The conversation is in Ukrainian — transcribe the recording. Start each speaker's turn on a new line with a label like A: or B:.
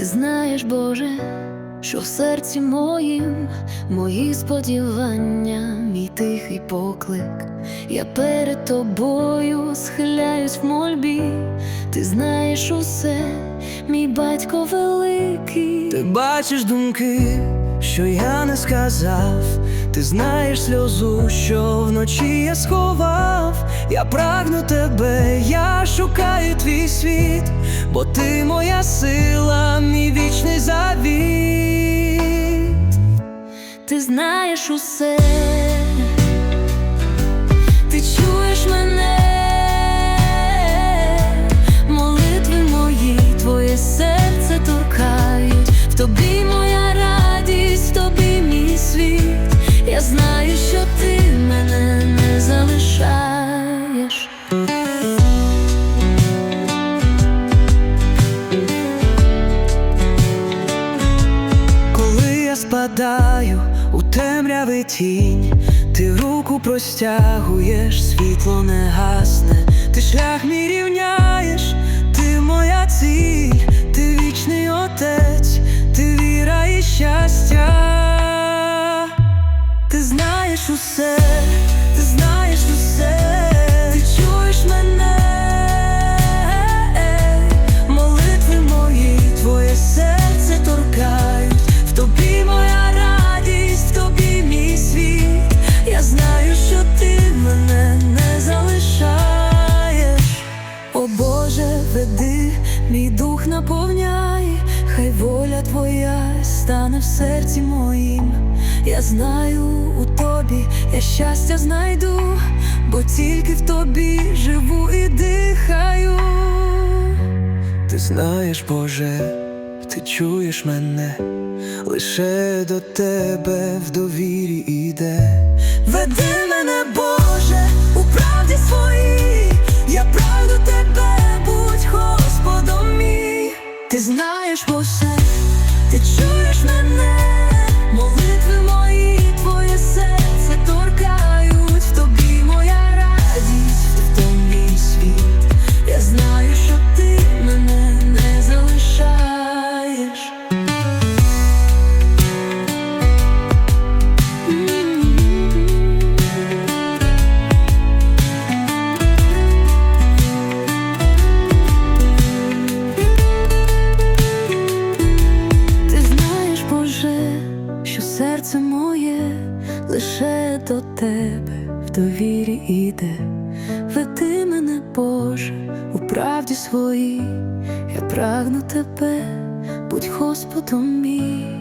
A: Ти знаєш, Боже, що в серці моїм мої сподівання, мій тихий поклик. Я перед тобою схиляюсь в мольбі. Ти знаєш усе, мій батько великий.
B: Ти бачиш думки, що я не сказав, ти знаєш сльозу, що вночі я сховав. Я прагну тебе, я шукаю твій світ, бо ти моя сила,
A: Знаєш усе, ти чуєш мене, молитви мої, твоє серце торкають, в тобі моя радість, в тобі мій світ. Я знаю, що ти мене не залишаєш.
B: Коли я спадаю у темряви тінь, ти руку простягуєш, світло не гасне, ти шлях мій рівняєш, веди, мій дух наповняй, хай воля твоя стане в серці моїм. Я знаю у тобі, я щастя знайду, бо тільки в тобі живу і дихаю. Ти знаєш, Боже, ти чуєш мене, лише до тебе в довірі іде. Веди мене, Боже, у правді своїй, я прагну тебе,
A: серце моє лише до тебе в довірі іде. Веди мене, Боже, у правді своїй, я прагну тебе, будь Господом мій.